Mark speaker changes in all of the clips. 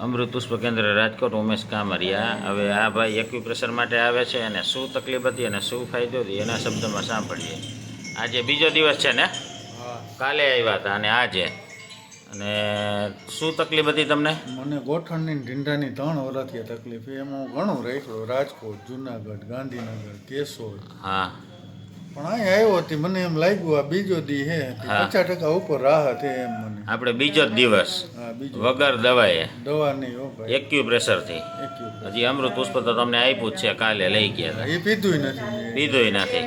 Speaker 1: અમૃત પુષ્પ કેન્દ્ર રાજકોટ ઉમેશ કામરિયા. હવે આ ભાઈ એક્યુપ્રેશર માટે આવે છે અને શું તકલીફ હતી અને શું ફાયદો હતી એના શબ્દમાં સાંભળીએ. આજે બીજો દિવસ છે ને? કાલે આવ્યા હતા અને આજે. અને શું તકલીફ હતી તમને?
Speaker 2: મને ગોઠણની ને ઢીંઢાની ત્રણ વર્ષથી તકલીફ એમાં હું ઘણું રાખ્યું. રાજકોટ જુનાગઢ ગાંધીનગર કેશોદ.
Speaker 1: હા.
Speaker 2: પણ અહીં આવ્યો હતી મને એમ લાગ્યું આ બીજો દી હે પચાસ ટકા ઉપર રાહત હે એમ મને.
Speaker 1: આપણે બીજો જ દિવસ
Speaker 2: બીજો.
Speaker 1: વગર દવાએ.
Speaker 2: દવા નહીં હો ભાઈ.
Speaker 1: એક્યુપ્રેશર.
Speaker 2: થી
Speaker 1: હજી અમૃત પુષ્પ તો તમને આપ્યું જ છે કાલે લઈ ગયા હતા.
Speaker 2: એ પીધું નથી.
Speaker 1: પીધું નથી.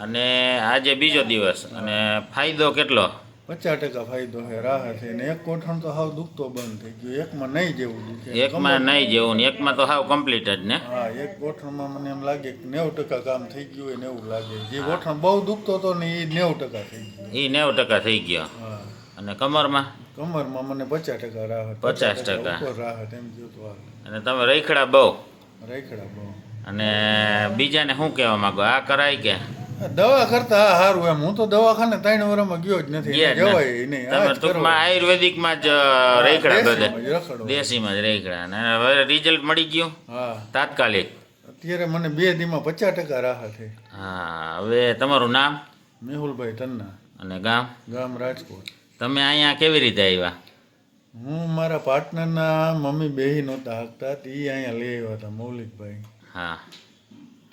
Speaker 1: અને આજે બીજો દિવસ અને ફાયદો કેટલો?
Speaker 2: પચાસ ટકા ફાયદો છે રાહત છે ને એક ગોઠણ તો હાવ દુખતો બંધ થઈ ગયો. એકમાં નહીં જેવું દુખે.
Speaker 1: એકમાં નહીં જેવું ને એકમાં તો હાવ કમ્પ્લીટ જ ને.
Speaker 2: હા એક ગોઠણમાં મને એમ લાગે કે નેવું ટકા કામ થઈ ગયું હોય ને એવું લાગે. જે ગોઠણ બહુ દુખતો હતો ને એ નેવું ટકા થઈ ગયો.
Speaker 1: એ નેવું ટકા થઈ ગયો. અને કમરમાં?
Speaker 2: કમરમાં મને પચાસ ટકા રાહત
Speaker 1: 50%
Speaker 2: ઉપર રાહત એમ જોતો
Speaker 1: અને તમે રખડા બહુ?
Speaker 2: રેખડા બહુ.
Speaker 1: અને બીજાને શું કહેવા માંગો? આ કરાય કે?
Speaker 2: દવા કરતા સારું એમ. હું તો દવાખાને ત્રણ વર્ષમાં ગયો જ નથી. જવાય નહીં.
Speaker 1: તમે ટૂંકમાં. આયુર્વેદિકમાં જ રેખડા બધે.
Speaker 2: દેશીમાં જ રેખડા.
Speaker 1: અને હવે રિઝલ્ટ મળી ગયું?
Speaker 2: હા.
Speaker 1: તાત્કાલિક.
Speaker 2: અત્યારે મને બે દીમાં પચાસ ટકા રાહત છે
Speaker 1: હા હવે તમારું નામ?
Speaker 2: મેહુલભાઈ તન્ના.
Speaker 1: અને ગામ?
Speaker 2: ગામ રાજકોટ.
Speaker 1: તમે અહીંયા કેવી રીતે આવ્યા?
Speaker 2: હું મારા પાર્ટનરના મમ્મી બેહી નહોતા હાંકતા. તે અહીંયા લઈ આવ્યા હતા મૌલિકભાઈ.
Speaker 1: હા.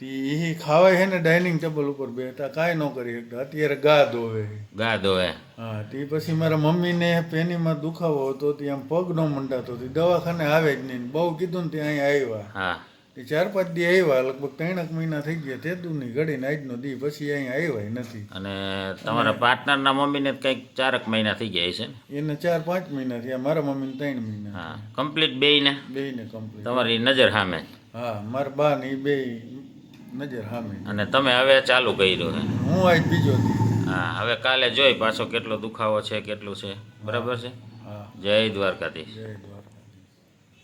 Speaker 2: એ ખાવાય છે ને ડાઇનિંગ ટેબલ ઉપર બેઠા કાંઈ ન કરી શકતા. અત્યારે ગા ધોવે
Speaker 1: ગા ધોવે.
Speaker 2: હા તે પછી મારા મમ્મીને પેનીમાં દુખાવો હતો તે આમ પગ ન મંડાતો તે દવાખાને આવે જ નહીં. બહુ કીધું ને તે અહીં આવ્યા.
Speaker 1: હા.
Speaker 2: તે ચાર પાંચ દી આવ્યા લગભગ ત્રણેક મહિના થઈ ગયા તે તું નહીં ઘડીને આજનો દી પછી અહીં આવ્યા નથી.
Speaker 1: અને તમારા પાર્ટનરના મમ્મીને કંઈક ચારક મહિના થઈ ગયા છે ને?
Speaker 2: એને ચાર પાંચ મહિના થયા મારા મમ્મીને ત્રણ મહિના
Speaker 1: હા. કમ્પ્લીટ બેયને?
Speaker 2: બેયને કમ્પ્લીટ.
Speaker 1: તમારી નજર સામે.
Speaker 2: હા મારા બા ને બે નજર
Speaker 1: અને તમે હવે ચાલુ કર્યું છે
Speaker 2: હું આજ બીજો
Speaker 1: હા હવે કાલે જોઈ પાછો કેટલો દુખાવો છે કેટલું છે. બરાબર છે? જય દ્વારકાધીશ.
Speaker 2: જય દ્વારકા